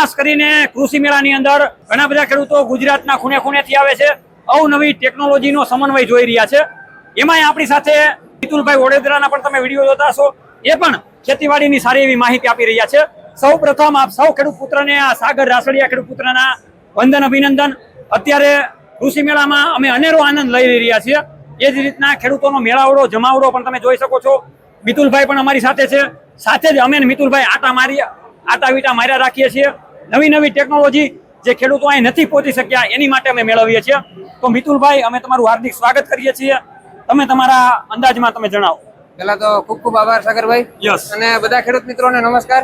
ખાસ કરીને કૃષિ મેળાની અંદર ઘણા બધા ખેડૂતો ગુજરાતના ખૂણે ખૂણેથી આવે છે. અવનવી ટેકનોલોજીનો સમન્વય જોઈ રહ્યા છે. એમાંય આપણી સાથે મિતુલભાઈ વડોદરાના પણ તમે વીડિયો જોતા હશો. એ પણ ખેતીવાડીની સારી એવી માહિતી આપી રહ્યા છે. સૌ પ્રથમ આપ સૌ ખેડૂત પુત્રને આ સાગર રાસડિયા ખેડૂત પુત્રના વંદન અભિનંદન. અત્યારે કૃષિ મેળામાં અમે અનેરો આનંદ લઈ રહ્યા છીએ. એ જ રીતના ખેડૂતોનો મેળાવડો, જમાવડો પણ તમે જોઈ શકો છો. મિતુલભાઈ પણ અમારી સાથે છે. સાથે જ અમે મિતુલભાઈ આટા મારી આટા વીટા માર્યા રાખીએ છીએ. નવી નવી ટેકનોલોજી જે ખેડૂતો અહીં નથી પહોંચી શક્યા એની માટે અમે મેળવીએ છીએ. તો મિતુલભાઈ અમે તમારું હાર્દિક સ્વાગત કરીએ છીએ. તમે તમારા અંદાજમાં તમે જણાવો. પહેલા તો ખૂબ ખૂબ આભાર સાગરભાઈ. યસ અને બધા ખેડૂત મિત્રોને નમસ્કાર.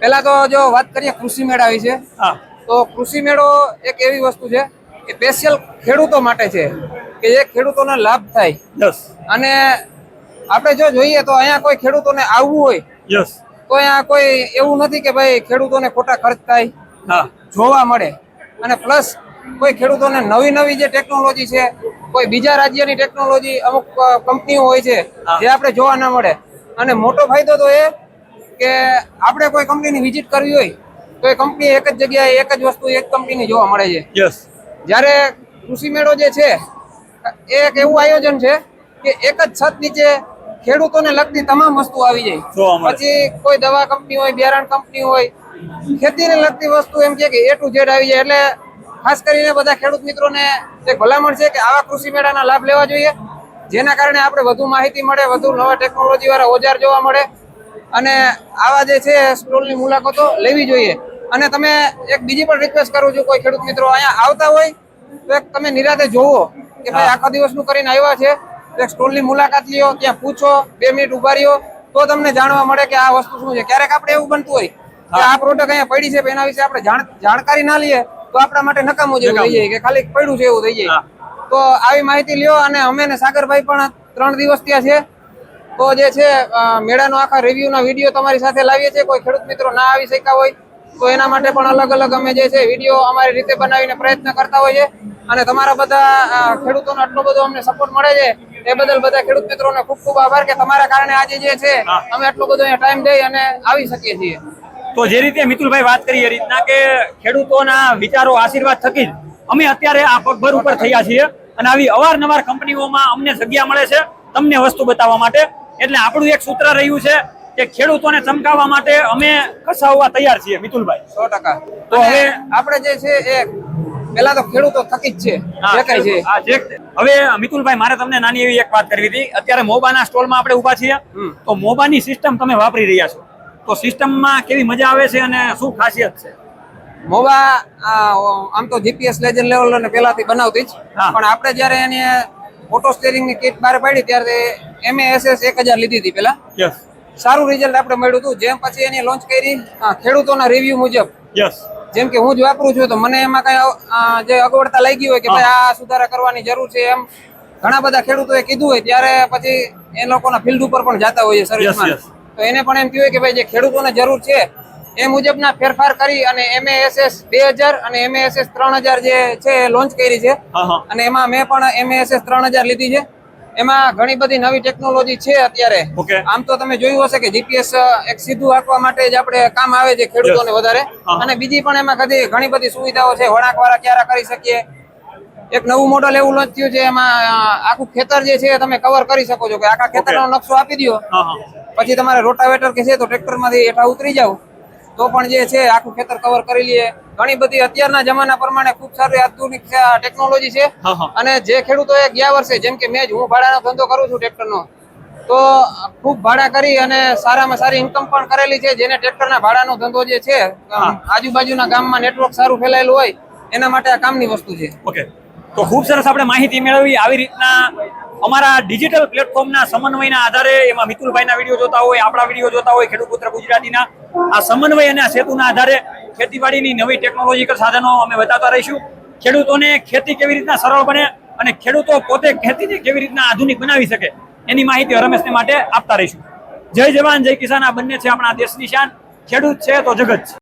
પહેલા તો જો વાત કરીએ કૃષિ મેળા વિશે હા. તો કૃષિ મેળો એક એવી વસ્તુ છે કે સ્પેશિયલ ખેડૂતો માટે છે કે જે ખેડૂતોને લાભ થાય. યસ અને આપણે જો જોઈએ તો અહીંયા કોઈ ખેડૂતોને આવવું હોય યસ તો અહીંયા કોઈ એવું નથી કે ભાઈ ખેડૂતોને ખોટા ખર્ચ થાય. જોવા મળે. અને પ્લસ કોઈ ખેડૂતોને નવી નવી જે ટેકનોલોજી છે કોઈ બીજા રાજ્યની ટેકનોલોજી અમુક કંપનીઓ હોય છે જે આપણે જોવા ના મળે. અને મોટો ફાયદો તો એ કે આપણે કોઈ કંપનીની વિઝિટ કરવી હોય તો એ કંપની એક જ જગ્યાએ એક જ વસ્તુ એક કંપનીની જોવા મળે છે. યસ જ્યારે કૃષિ મેળો જે છે એ એક એવું આયોજન છે કે એક જ છત નીચે ખેડૂતોને લગતી તમામ વસ્તુ આવી. જાય. પછી કોઈ દવા કંપની હોય બિયારણ કંપની હોય ખેતીને લગતી વસ્તુ એમ કે એ ટુ ઝેડ આવી જાય. એટલે ખાસ કરીને બધા ખેડૂત મિત્રોને એક ભલામણ છે કે આવા કૃષિ મેળાના લાભ લેવા જોઈએ. જેના કારણે આપણે વધુ માહિતી મળે વધુ નવા ટેકનોલોજી વાળા ઓજાર જોવા મળે. અને આવા જે છે સ્ટોલની મુલાકાતો લેવી જોઈએ. અને તમે એક બીજી પણ રિક્વેસ્ટ કરું છું કોઈ ખેડૂત મિત્રો અહીંયા આવતા હોય તો એક તમે નિરાતે જોવો કે ભાઈ આખા દિવસનું કરીને આવ્યા છે. એક સ્ટોલની મુલાકાત લ્યો ત્યાં પૂછો બે મિનિટ ઊભા રહ્યો તો તમને જાણવા મળે કે આ વસ્તુ શું છે. ક્યારેક આપણે એવું બનતું હોય કે આ પ્રોડક્ટ અહીંયા પડી છે એના વિશે આપણે જાણ જાણકારી ના લઈએ તો આપણા માટે નકામું જેવું થઈ જાય કે ખાલી પડ્યું છે એવું થઈ જાય. તો આવી માહિતી લ્યો અને અમે ને સાગરભાઈ પણ ત્રણ દિવસ ત્યાં છે. તો જે છે મેળાનો આખા રિવ્યુના વીડિયો તમારી સાથે લાવીએ છીએ. કોઈ ખેડૂત મિત્રો ના આવી શક્યા હોય તો એના માટે પણ અલગ અલગ અમે જે છે વીડિયો અમારી રીતે બનાવીને પ્રયત્ન કરતા હોઈએ. અને તમારા બધા ખેડૂતોનો આટલો બધો અમને સપોર્ટ મળે છે એ બદલ બધા ખેડૂત મિત્રોને ખૂબ ખૂબ આભાર કે તમારા કારણે આજે જે છે અમે આટલો બધો ટાઈમ દઈ અને આવી શકીએ છીએ. તો જે રીતે મિતુલભાઈ વાત કરી એ રીતના કે ખેડૂતોના વિચારો આશીર્વાદ થકી જ અમે અત્યારે આ પગભર ઉપર થયા છીએ અને આવી અવારનવાર કંપનીઓમાં અમને જગ્યા મળે છે તમને વસ્તુ બતાવવા માટે. એટલે આપણું એક સૂત્ર રહ્યું છે કે ખેડૂતોને ચમકાવવા માટે અમે કસાવવા તૈયાર છીએ મિતુલભાઈ. સો ટકા. તો હવે આપણે જે છે એ પેલા તો ખેડૂતો થકી જ છે. જે કઈ છે. હવે મિતુલભાઈ મારે તમને નાની એવી એક વાત કરવી હતી. અત્યારે મોબાના સ્ટોલમાં આપણે ઊભા છીએ. તો મોબાની સિસ્ટમ તમે વાપરી રહ્યા છો. તો સિસ્ટમમાં કેવી મજા આવે છે અને શું ખાસિયત છે? મોબા આ, આમ તો જીપીએસ લેજન લેવલ અને પહેલાથી બનાવતી જ. પણ આપણે જ્યારે એની ઓટો સ્ટેરિંગની કીટ બહાર પાડી ત્યારે એમએએસએસ એક હજાર લીધી હતી પેલા યસ સારું રિઝલ્ટ આપણે મળ્યું હતું. જેમ પછી એની લોન્ચ કરી ખેડૂતોના રિવ્યુ મુજબ. યસ જેમ કે હું જ વાપરું છું તો મને એમાં કઈ જે અગવડતા લાગી હોય કે ભાઈ આ સુધારા કરવાની જરૂર છે એમ ઘણા બધા ખેડૂતોએ કીધું હોય ત્યારે પછી એ લોકોના ફિલ્ડ ઉપર પણ જતા હોઈએ સર્વિસમાં. તો એને પણ એમ કહેવાય કે ભાઈ જે ખેડૂતોને જરૂર છે એ મુજબના ફેરફાર કરી અને એમએએસએસ બે હજાર અને એમએએસએસ ત્રણ હજાર જે છે એ લોન્ચ કરી છે. અને એમાં મેં પણ એમએએસએસ ત્રણ હજાર લીધી છે. એમાં ઘણી બધી નવી ટેકનોલોજી છે અત્યારે. આમ તો તમે જોયું હશે કે જીપીએસ એક સીધું આપવા માટે જ આપણે કામ આવે છે ખેડૂતોને વધારે. અને બીજી પણ એમાં કદી ઘણી બધી સુવિધાઓ છે વળાંક વાળા ક્યારે કરી શકીએ? એક નવું મોડલ એવું લોન્ચ થયું છે એમાં આખું ખેતર જે છે તમે કવર કરી શકો છો કે આખા ખેતરનો નકશો આપી દો પછી તમારે રોટાવેટર કે છે તો ટ્રેક્ટરમાંથી હેઠા ઉતરી જાવ તો પણ જે છે આખું ખેતર કવર કરી લઈએ. ઘણી બધી અત્યારના જમાના પ્રમાણે ખૂબ સારી આધુનિક ટેકનોલોજી છે. અને જે ખેડૂતો એ ગયા વર્ષે જેમ કે મેં જ હું ભાડાનો ધંધો કરું છું ટ્રેક્ટરનો તો ખૂબ ભાડા કરી અને સારામાં સારી ઇન્કમ પણ કરેલી છે જેને ટ્રેક્ટરના ભાડાનો ધંધો જે છે આજુબાજુના ગામમાં નેટવર્ક સારું ફેલાયેલું હોય એના માટે આ કામની વસ્તુ છે. ઓકે તો ખૂબ સરસ આપણે માહિતી મેળવી આવી રીતના અમારા ડિજિટલ પ્લેટફોર્મના સમન્વયના આધારે એમાં મિતુલભાઈના વીડિયો જોતા હોય, આપણા વીડિયો જોતા હોય, ખેડૂત પુત્ર ગુજરાતીના, આ સમન્વય અને સેતુના આધારે ખેતીવાડીની નવી ટેકનોલોજીકલ સાધનો અમે બતાવતા રહીશું. ખેડૂતોને ખેતી કેવી રીતના સરળ બને અને ખેડૂતો પોતે ખેતીને કેવી રીતના આધુનિક બનાવી શકે, એની માહિતી રમેશને માટે આપતા રહીશું. જય જવાન, જય કિસાન, આ બંને છે આપણા દેશની શાન. ખેડૂત છે તો જગત છે.